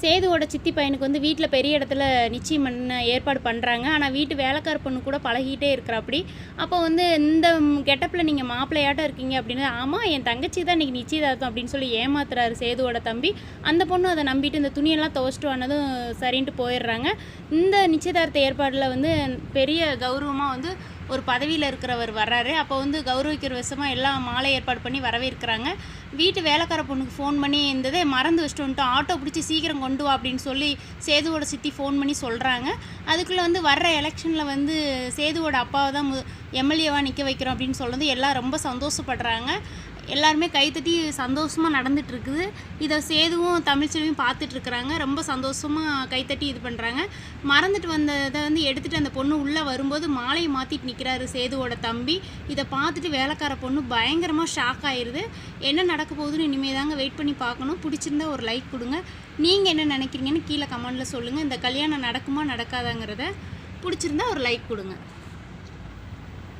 சேதுவோட சித்தி பையனுக்கு வந்து வீட்டில் பெரிய இடத்துல நிச்சயம் பண்ண ஏற்பாடு பண்ணுறாங்க ஆனால் வீட்டு வேலைக்கார பொண்ணு கூட பழகிட்டே இருக்கிறாப்படி. அப்போ வந்து இந்த கெட்டப்பில் நீங்கள் மாப்பிள்ளையாட்டம் இருக்கீங்க அப்படின்னு ஆமாம் என் தங்கச்சி தான் இன்றைக்கி நிச்சயதார்த்தம் அப்படின்னு சொல்லி ஏமாத்துறாரு சேதுவோட தம்பி. அந்த பொண்ணு அதை நம்பிட்டு இந்த துணியெல்லாம் துவச்சிட்டு வந்ததும் சரின்ட்டு போயிடுறாங்க. இந்த நிச்சயதார்த்த ஏற்பாடில் வந்து பெரிய கௌரவமாக வந்து ஒரு பதவியில் இருக்கிறவர் வர்றாரு. அப்போ வந்து கௌரவிக்கிற விஷயமாக எல்லாம் மாலை ஏற்பாடு பண்ணி வரவேற்கிறாங்க. வீட்டு வேலைக்கார பொண்ணுக்கு ஃபோன் பண்ணி இருந்ததே மறந்து வச்சுட்டு வந்துட்டோம். ஆட்டோ பிடிச்சி சீக்கிரம் கொண்டு வா அப்படின்னு சொல்லி சேதுவோட சித்தி ஃபோன் பண்ணி சொல்கிறாங்க அதுக்குள்ளே வந்து வர்ற எலெக்ஷனில் வந்து சேதுவோட அப்பாவை தான் எம்எல்ஏவாக நிற்க வைக்கிறோம் அப்படின்னு சொல்லுறது எல்லாம் ரொம்ப சந்தோஷப்படுறாங்க. எல்லாருமே கைத்தட்டி சந்தோஷமாக நடந்துட்டு இருக்குது இதை சேதுவும் தமிழ்ச்செல்வியும் பார்த்துட்டு இருக்கிறாங்க ரொம்ப சந்தோஷமாக கைத்தட்டி இது பண்ணுறாங்க மறந்துட்டு வந்ததை வந்து எடுத்துகிட்டு அந்த பொண்ணு உள்ளே வரும்போது மாலையை மாற்றிட்டு நிற்கிறாரு சேதுவோட தம்பி. இதை பார்த்துட்டு வேலைக்கார பொண்ணு பயங்கரமாக ஷாக் ஆயிடுது என்ன நடக்க போகுதுன்னு இனிமேல் தாங்க வெயிட் பண்ணி பார்க்கணும். பிடிச்சிருந்தா ஒரு லைக் கொடுங்க. நீங்கள் என்ன நினைக்கிறீங்கன்னு கீழே கமெண்டில் சொல்லுங்கள் இந்த கல்யாணம் நடக்குமா நடக்காதாங்கிறத பிடிச்சிருந்தா ஒரு லைக் கொடுங்க.